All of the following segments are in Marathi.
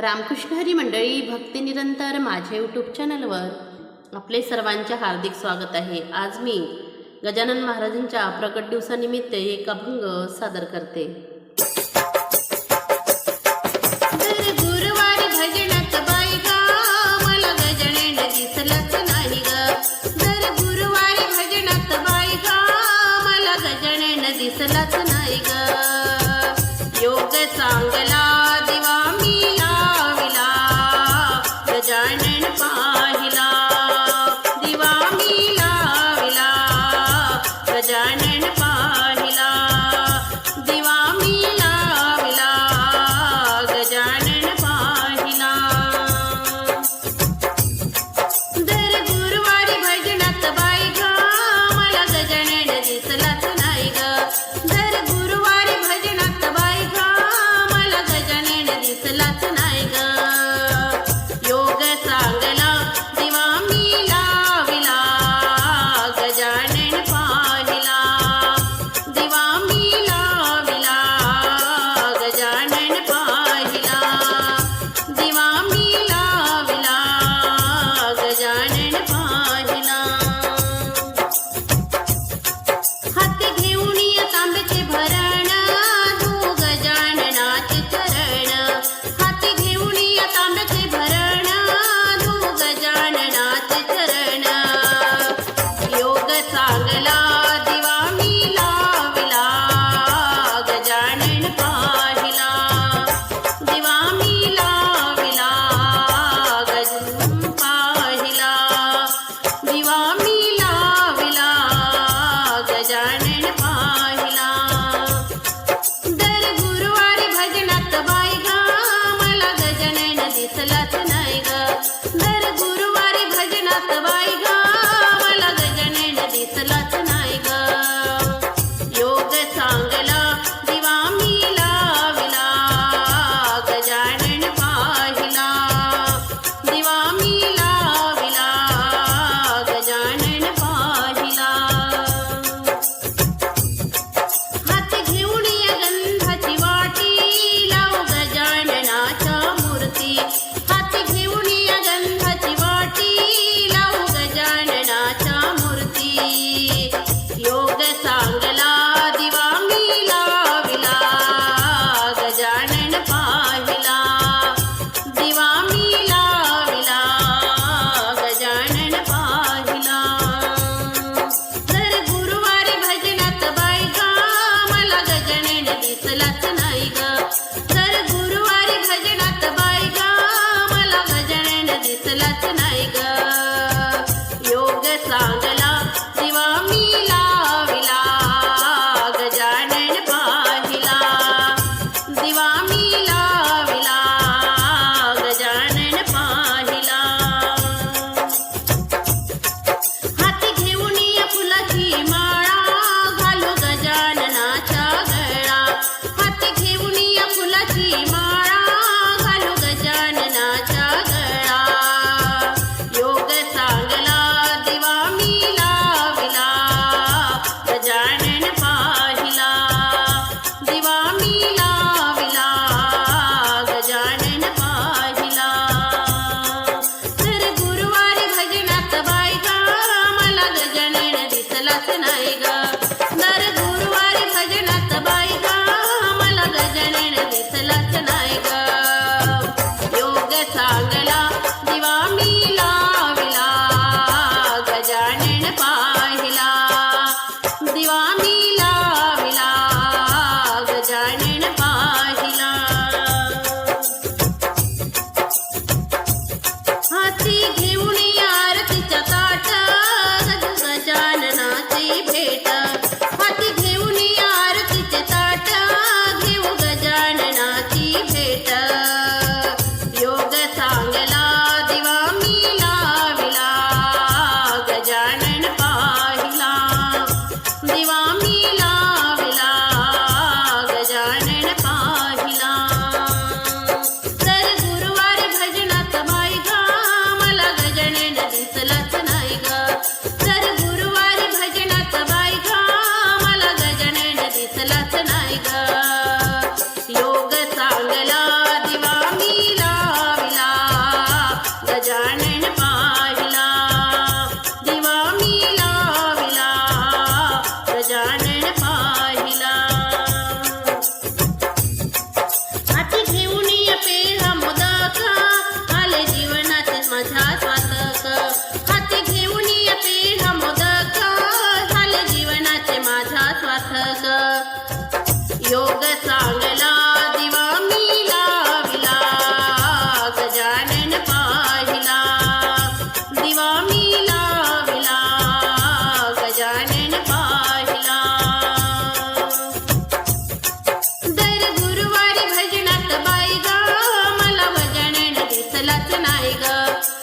रामकृष्ण हरी मंडळी भक्ती निरंतर माझ्या यूट्यूब चॅनलवर आपले सर्वांचे हार्दिक स्वागत आहे. आज मी गजानन महाराजांच्या प्रकट दिवसानिमित्त एक अभंग सादर करते. दिसलाच नाही ग. योग चांगला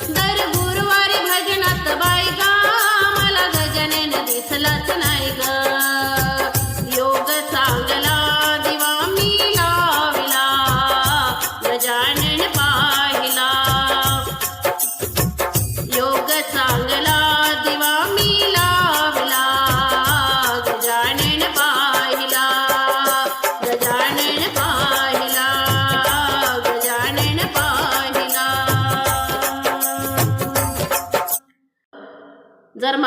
दर गुरुवारी भजनात बाय गा. मला गजनेन नाही ग. योग चांगला दिवा मी लाविला. गजाने